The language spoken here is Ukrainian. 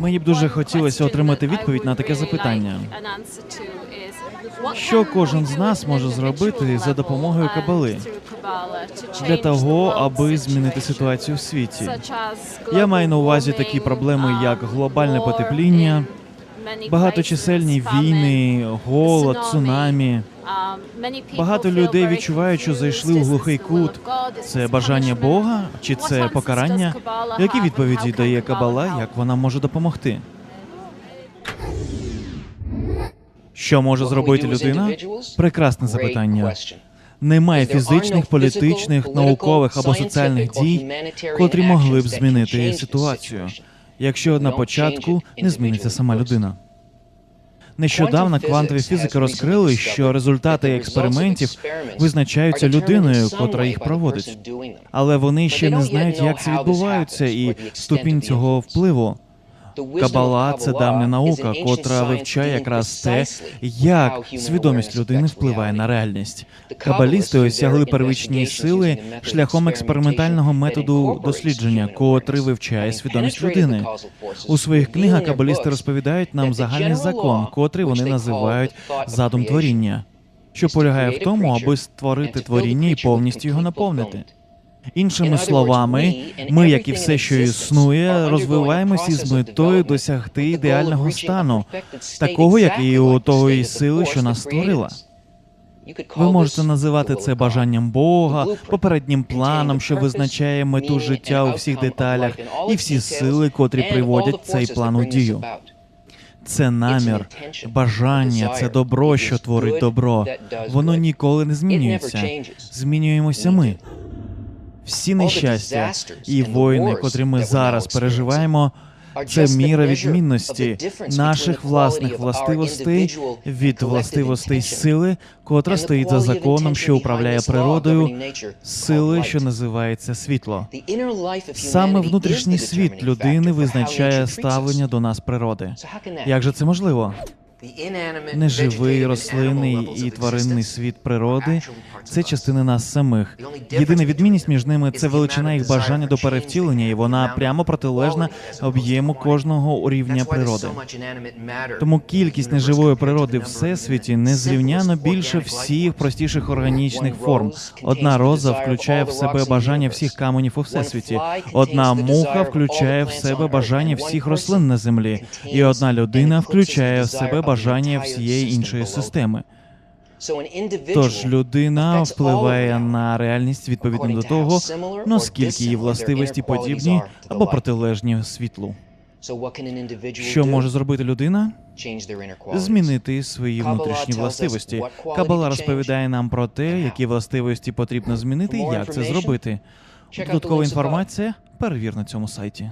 Мені б дуже хотілося отримати відповідь на таке запитання. Що кожен з нас може зробити за допомогою кабали Для того, аби змінити ситуацію в світі. Я маю на увазі такі проблеми, як глобальне потепління, багаточисельні війни, голод, цунамі. Багато людей відчувають, що зайшли у глухий кут. Це бажання Бога чи це покарання? Які відповіді дає Кабала, як вона може допомогти? Що може зробити людина? Прекрасне запитання. Немає фізичних, політичних, наукових або соціальних дій, котрі могли б змінити ситуацію, якщо на початку не зміниться сама людина. Нещодавно квантові фізики розкрили, що результати експериментів визначаються людиною, котра їх проводить. Але вони ще не знають, як це відбувається, і ступінь цього впливу. Кабала це давня наука, котра вивчає якраз те, як свідомість людини впливає на реальність. Кабалісти осягли первичні сили шляхом експериментального методу дослідження, котрий вивчає свідомість людини. У своїх книгах кабалісти розповідають нам загальний закон, котрий вони називають задум творіння, що полягає в тому, аби створити творіння і повністю його наповнити. Іншими словами, ми, як і все, що існує, розвиваємося з метою досягти ідеального стану, такого, як і у тої сили, що нас створила. Ви можете називати це бажанням Бога, попереднім планом, що визначає мету життя у всіх деталях, і всі сили, котрі приводять цей план у дію. Це намір, бажання, це добро, що творить добро. Воно ніколи не змінюється. Змінюємося ми. Всі нещастя і воїни, котрі ми зараз переживаємо, це міра відмінності наших власних властивостей від властивостей сили, котра стоїть за законом, що управляє природою, сили, що називається світло. Саме внутрішній світ людини визначає ставлення до нас природи. Як же це можливо? Неживий рослинний і тваринний світ природи це частини нас самих. Єдина відмінність між ними це величина їх бажання до перевтілення, і вона прямо протилежна об'єму кожного рівня природи. Тому кількість неживої природи в всесвіті незрівняно більше всіх простіших органічних форм. Одна роза включає в себе бажання всіх каменів у всесвіті. Одна муха включає в себе бажання всіх рослин на землі, і одна людина включає в себе бажання всієї іншої системи. Тож людина впливає на реальність відповідно до того, наскільки її властивості подібні або протилежні світлу. Що може зробити людина? Змінити свої внутрішні властивості. Кабала розповідає нам про те, які властивості потрібно змінити і як це зробити. Додаткова інформація перевір на цьому сайті.